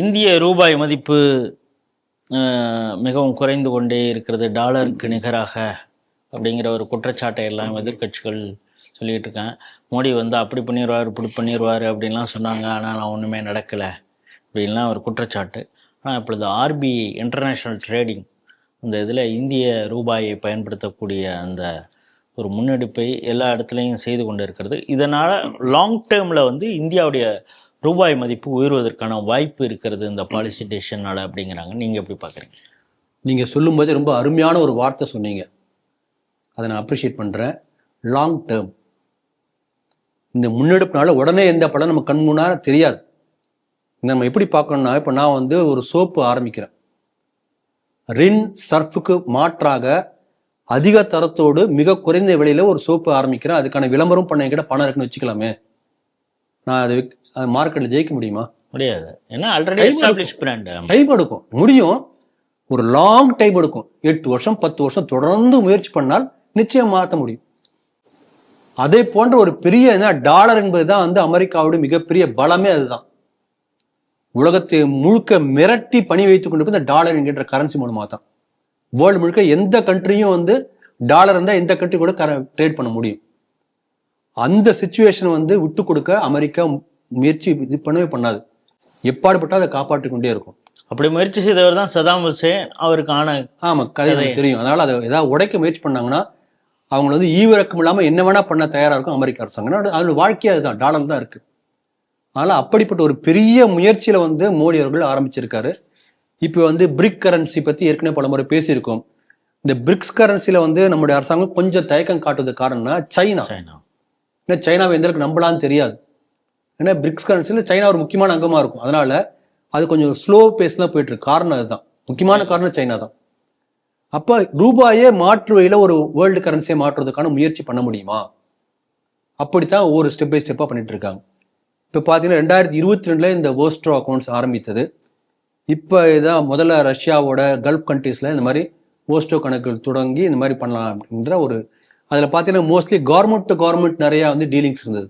இந்திய ரூபாய் மதிப்பு மிகவும் குறைந்து கொண்டே இருக்கிறது. டாலருக்கு நிகராக அப்படிங்கிற ஒரு குற்றச்சாட்டை எல்லாம் எதிர்க்கட்சிகள் சொல்லிட்டு இருக்கேன் மோடி வந்து அப்படி பண்ணிடுவார் இப்படி பண்ணிடுவார் அப்படின்லாம் சொன்னாங்க. ஆனால் நான் ஒன்றுமே நடக்கலை அப்படின்லாம் ஒரு குற்றச்சாட்டு. ஆனால் இப்பொழுது ஆர்பிஐ இன்டர்நேஷ்னல் ட்ரேடிங் அந்த இதில் இந்திய ரூபாயை பயன்படுத்தக்கூடிய அந்த ஒரு முன்னெடுப்பை எல்லா இடத்துலையும் செய்து கொண்டு இருக்கிறது இதனால் லாங் டேர்மில் வந்து இந்தியாவுடைய ரூபாய் மதிப்பு உயர்வதற்கான வாய்ப்பு இருக்கிறது இந்த பாலிசி டெசிஷனால் அப்படிங்கிறாங்க. நீங்கள் எப்படி பார்க்குறீங்க? நீங்கள் சொல்லும்போது ரொம்ப அருமையான ஒரு வார்த்தை சொன்னீங்க. அதை நான் அப்ரிஷியேட் பண்ணுறேன் லாங் டேர்ம் இந்த முன்னெடுப்புனால உடனே எந்த படம் நம்ம கண் முன்னார தெரியாது. நம்ம எப்படி பார்க்கணும்னா இப்போ நான் வந்து ஒரு சோப்பு ஆரம்பிக்கிறேன். ரின் சர்ஃபுக்கு மாற்றாக அதிக தரத்தோடு மிக குறைந்த விலையில் ஒரு சோப்பு ஆரம்பிக்கிறேன். அதுக்கான விளம்பரம் பண்ண என்கிட்ட பணம் இருக்குன்னு வச்சுக்கலாமே. நான் அது மார்க்கெட்டில் ஜெயிக்க முடியுமா? முடியாது. ஏன்னா ஆல்ரெடி எஸ்டாப்ளிஷ் பிராண்ட் டைம் எடுக்கும். முடியும். ஒரு லாங் டைம் எடுக்கும். எட்டு வருஷம் பத்து வருஷம் தொடர்ந்து முயற்சி பண்ணால் நிச்சயம் மாற்ற முடியும். அதே போன்ற ஒரு பெரிய என்ன டாலர் என்பது தான் வந்து அமெரிக்காவோட மிகப்பெரிய பலமே அதுதான். உலகத்தை முழுக்க மிரட்டி பணி வைத்துக் கொண்டு போய் இந்த டாலர் என்கின்ற கரன்சி மூலமாக தான். வேர்ல்டு முழுக்க எந்த கண்ட்ரியும் வந்து டாலர் இருந்தால் எந்த கண்ட்ரி கூட ட்ரேட் பண்ண முடியும். அந்த சுச்சுவேஷன் வந்து விட்டு கொடுக்க அமெரிக்கா முயற்சி இது பண்ணவே பண்ணாது. எப்பாடுபட்டா அதை காப்பாற்றிக் கொண்டே இருக்கும். அப்படி முயற்சி செய்தவர் தான் சதாம் ஹுசேன் அவருக்கு ஆன ஆமா கதை தெரியும். அதனால அதை ஏதாவது உடைக்க முயற்சி பண்ணாங்கன்னா அவங்க வந்து ஈவிரக்கம் இல்லாம என்ன வேணா பண்ண தயாரா இருக்கும் அமெரிக்க அரசாங்கம். அதோட வாழ்க்கையே அதுதான் டாலர் தான் இருக்கு. அதனால அப்படிப்பட்ட ஒரு பெரிய முயற்சியில வந்து மோடி அவர்கள் ஆரம்பிச்சிருக்காரு. இப்போ வந்து பிரிக் கரன்சி பத்தி ஏற்கனவே பல முறை பேசியிருக்கோம். இந்த பிரிக்ஸ் கரன்சில வந்து நம்முடைய அரசாங்கம் கொஞ்சம் தயக்கம் காட்டுவது காரணம்னா சைனா. சைனா. ஏன்னா சைனாவை எந்த அளவுக்கு நம்பலான்னு தெரியாது. ஏன்னா பிரிக்ஸ் கரன்சியில் சைனா ஒரு முக்கியமான அங்கமா இருக்கும். அதனால அது கொஞ்சம் ஸ்லோ பேஸ்ல போயிட்டு இருக்கு. காரணம் அதுதான். முக்கியமான காரணம் சைனா தான். அப்ப ரூபாயே மாற்று வழியில ஒரு வேர்ல்டு கரன்சியை மாற்றுறதுக்கான முயற்சி பண்ண முடியுமா? அப்படித்தான் ஒவ்வொரு ஸ்டெப் பை ஸ்டெப்பா பண்ணிட்டு இருக்காங்க. இப்போ பார்த்தீங்கன்னா ரெண்டாயிரத்தி இருபத்தி ரெண்டுல இந்த வோஸ்ட்ரோ அக்கௌண்ட்ஸ் ஆரம்பித்தது. இப்போ இதான் முதல்ல ரஷ்யாவோட கல்ஃப் கண்ட்ரீஸ்ல இந்த மாதிரி ஓஸ்டோ கணக்குகள் தொடங்கி இந்த மாதிரி பண்ணலாம் அப்படின்ற ஒரு அதில் பார்த்தீங்கன்னா மோஸ்ட்லி கவர்மெண்ட் டு கவர்மெண்ட் நிறையா வந்து டீலிங்ஸ் இருந்தது.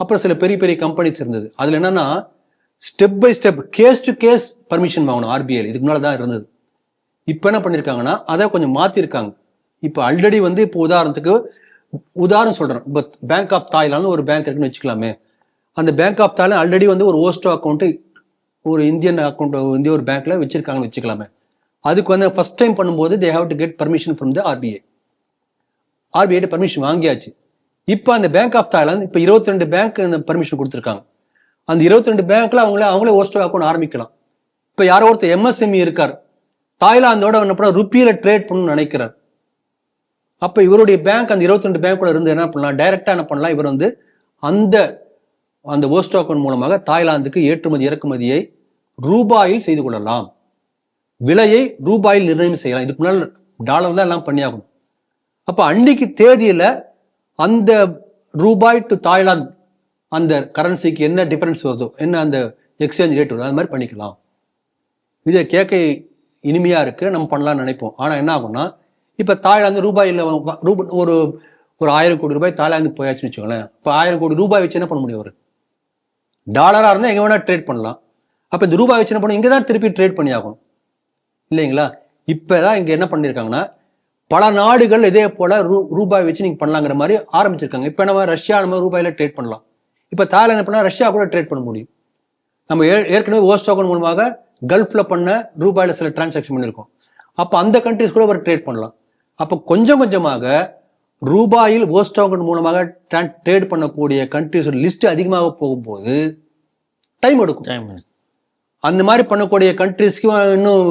அப்புறம் சில பெரிய பெரிய கம்பெனிஸ் இருந்தது. அதில் என்னன்னா step by step case to case permission வாங்கணும் ஆர்பிஐ இதுக்கு முன்னால தான் இருந்தது. இப்போ என்ன பண்ணியிருக்காங்கன்னா அதை கொஞ்சம் மாற்றிருக்காங்க இப்போ ஆல்ரெடி வந்து இப்போ உதாரணத்துக்கு உதாரணம் சொல்கிறேன் இப்போ பேங்க் ஆஃப் தாய்லாந்து ஒரு பேங்க் இருக்குன்னு வச்சுக்கலாமே. அந்த பேங்க் ஆஃப் தாய்லாந்து ஆல்ரெடி வந்து ஒரு ஓஸ்டோ அக்கௌண்ட்டு ஒரு இந்தியன் அக்கௌண்ட் இந்திய ஒரு பேங்க்ல வச்சிருக்காங்கன்னு வச்சுக்கலாமே. அதுக்கு வந்து ஃபர்ஸ்ட் டைம் பண்ணும்போது they have to get permission from the RBI RBI permission வாங்கியாச்சு. இப்போ அந்த பேங்க் ஆஃப் தாய்லாந்து இப்போ இருபத்தி ரெண்டு பேங்க் அந்த பர்மிஷன் கொடுத்துருக்காங்க. அந்த இருபத்தி ரெண்டு பேங்க்ல அவங்களே அவங்களே ஓஸ்டோ அக்கௌண்ட் ஆரம்பிக்கலாம். இப்போ யாரோ ஒருத்தர் எம்எஸ்எம்இ இருக்கார். தாய்லாந்தோட என்ன பண்ண ருப்பியில ட்ரேட் பண்ணணும்னு நினைக்கிறார். அப்போ இவருடைய பேங்க் அந்த இருபத்தி ரெண்டு பேங்க்ல இருந்து என்ன பண்ணலாம்? டைரக்டா என்ன பண்ணலாம்? இவர் வந்து அந்த அந்த ஓஸ்டோ அக்கௌண்ட் மூலமாக தாய்லாந்துக்கு ஏற்றுமதி இறக்குமதியை ரூபாயில் செய்து கொள்ளலாம். விலையை ரூபாயில் நிர்ணயம் செய்யலாம். இதுக்கு முன்னால் டாலர் தான் எல்லாம் பண்ணியாகணும். அப்போ அன்னைக்கு தேதியில அந்த ரூபாய் டு தாய்லாந்து அந்த கரன்சிக்கு என்ன டிஃபரன்ஸ் வருதோ என்ன அந்த எக்ஸ்சேஞ்ச் ரேட் வருதோ அது மாதிரி பண்ணிக்கலாம். இதை கேட்க இனிமையாக இருக்குது நம்ம பண்ணலாம்னு நினைப்போம். ஆனால் என்ன ஆகும்னா இப்போ தாய்லாந்து ரூபாயில் ரூபா ஒரு ஒரு ஆயிரம் கோடி ரூபாய் தாய்லாந்து போயாச்சுன்னு வச்சுக்கோங்களேன். இப்போ ஆயிரம் கோடி ரூபாய் வச்சு என்ன பண்ண முடியும் அவர்? டாலராக இருந்தால் எங்கே வேணால் ட்ரேட் பண்ணலாம். அப்போ இந்த ரூபாய் வச்சு என்ன பண்ணும் இங்கே தான் திருப்பி ட்ரேட் பண்ணி ஆகணும் இல்லைங்களா? இப்பதான் இங்கே என்ன பண்ணியிருக்காங்கன்னா பல நாடுகள் இதே போல ரூ ரூபாய் வச்சு நீங்க பண்ணலாங்கிற மாதிரி ஆரம்பிச்சிருக்காங்க. இப்ப நம்ம ரஷ்யா நம்ம ரூபாயில ட்ரேட் பண்ணலாம். இப்ப தாய்லாந்து என்ன பண்ணா ரஷ்யா கூட ட்ரேட் பண்ண முடியும். நம்ம ஏற்கனவே ஓஸ்ட் டோக்கன் மூலமாக கல்ஃப்ல பண்ண ரூபாயில சில டிரான்சாக்ஷன் பண்ணியிருக்கோம் அப்ப அந்த கண்ட்ரிஸ் கூட ஒரு ட்ரேட் பண்ணலாம். அப்ப கொஞ்சம் கொஞ்சமாக ரூபாயில் ஓஸ்ட் டோக்கன் மூலமாக ட்ரேட் பண்ணக்கூடிய கண்ட்ரிஸ் லிஸ்ட் அதிகமாக போகும்போது டைம் எடுக்கும். டைம் அந்த மாதிரி பண்ணக்கூடிய கண்ட்ரிஸ்க்கு இன்னும்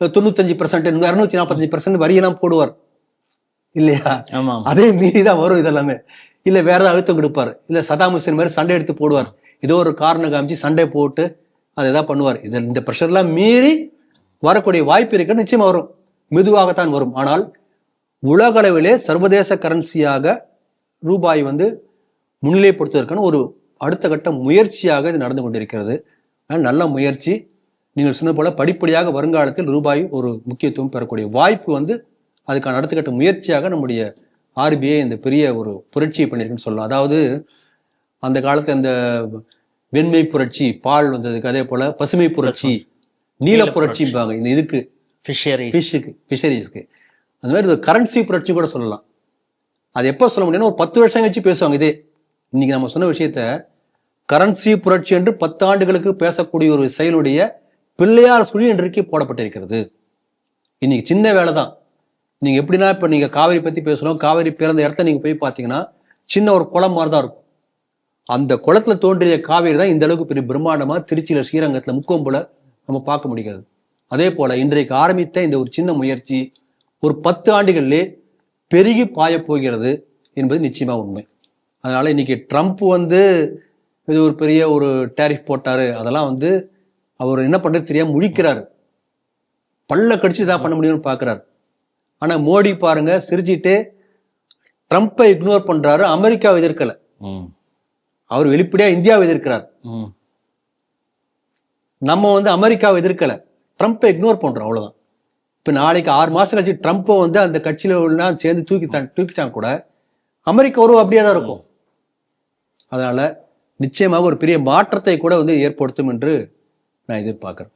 தொண்ணூத்தஞ்சு பர்சன்ட் இரநூத்தி நாற்பத்தஞ்சு பர்சன்ட் வரியெல்லாம் போடுவார். இல்லையா? அதே மீறி தான் வரும் இதெல்லாமே. இல்ல வேற ஏதாவது அழுத்தம் கொடுப்பார். இல்ல சதாம் ஹுசேன் மாதிரி சண்டை எடுத்து போடுவார். ஏதோ ஒரு காரணம் காமிச்சு சண்டை போட்டு அதை ஏதாவது பண்ணுவார். இது இந்த ப்ரெஷர்லாம் மீறி வரக்கூடிய வாய்ப்பு இருக்கு நிச்சயமா வரும். மெதுவாகத்தான் வரும். ஆனால் உலக அளவிலே சர்வதேச கரன்சியாக ரூபாய் வந்து முன்னிலைப்படுத்துவதற்கான ஒரு அடுத்த கட்ட முயற்சியாக இது நடந்து கொண்டிருக்கிறது. நல்ல முயற்சி. நீங்கள் சொன்னது போல படிப்படியாக வருங்காலத்தில் ரூபாய் ஒரு முக்கியத்துவம் பெறக்கூடிய வாய்ப்பு வந்து அதுக்கான அடுத்த கட்ட முயற்சியாக நம்முடைய ஆர்பிஐ இந்த பெரிய ஒரு புரட்சியை பண்ணியிருக்குன்னு சொல்லலாம். அதாவது அந்த காலத்துல இந்த வெண்மை புரட்சி பால் வந்ததுக்கு அதே போல பசுமை புரட்சி நீல புரட்சிம்பாங்க. இந்த இதுக்கு ஃபிஷரி ஃபிஷ்ஷுக்கு ஃபிஷரிஸ்க்கு அந்த மாதிரி கரன்சி புரட்சி கூட சொல்லலாம். அது எப்போ சொல்ல முடியும்னா ஒரு பத்து வருஷம் கழிச்சு பேசுவாங்க இதே. இன்னைக்கு நம்ம சொன்ன விஷயத்த கரன்சி புரட்சி என்று பத்து ஆண்டுகளுக்கு பேசக்கூடிய ஒரு செயலுடைய பிள்ளையார் சுழி இன்றைக்கு போடப்பட்டிருக்கிறது. இன்னைக்கு சின்ன வேலை தான் நீங்க எப்படின்னா இப்ப நீங்க காவிரி பத்தி பேசுறோம். காவிரி பிறந்த இடத்துல நீங்க போய் பார்த்தீங்கன்னா சின்ன ஒரு குளம் மாதிரி தான் இருக்கும். அந்த குளத்துல தோன்றிய காவிரி தான் இந்த அளவுக்கு பெரிய பிரம்மாண்டமா திருச்சியில ஸ்ரீரங்கத்துல முக்கோம்புல நம்ம பார்க்க முடிகிறது. அதே போல இன்றைக்கு ஆரம்பித்த இந்த ஒரு சின்ன முயற்சி ஒரு பத்து ஆண்டுகளிலே பெருகி பாய போகிறது என்பது நிச்சயமா உண்மை. அதனால இன்னைக்கு ட்ரம்ப் வந்து இது ஒரு பெரிய ஒரு டேரிஃப் போட்டாரு. அதெல்லாம் வந்து அவர் என்ன பண்றது தெரியாம முழிக்கிறாரு. பல்ல கடிச்சு இதாக பண்ண முடியும்னு பார்க்கறாரு ஆனா மோடி பாருங்க சிரிச்சிட்டு ட்ரம்ப்பை இக்னோர் பண்றாரு அமெரிக்காவை எதிர்க்கல. ம். அவர் வெளிப்படையா இந்தியாவை எதிர்க்கிறார். ம். நம்ம வந்து அமெரிக்காவை எதிர்க்கல. ட்ரம்ப்பை இக்னோர் பண்றோம் அவ்வளவுதான். இப்ப நாளைக்கு ஆறு மாசம் கழிச்சு ட்ரம்ப்பை வந்து அந்த கட்சியில எல்லாம் சேர்ந்து தூக்கிட்டான் தூக்கிட்டான் கூட அமெரிக்கா உறவு அப்படியே தான் இருக்கும். அதனால நிச்சயமாக ஒரு பெரிய மாற்றத்தை கூட வந்து ஏற்படுத்தும் என்று நான் எதிர்பார்க்குறேன்.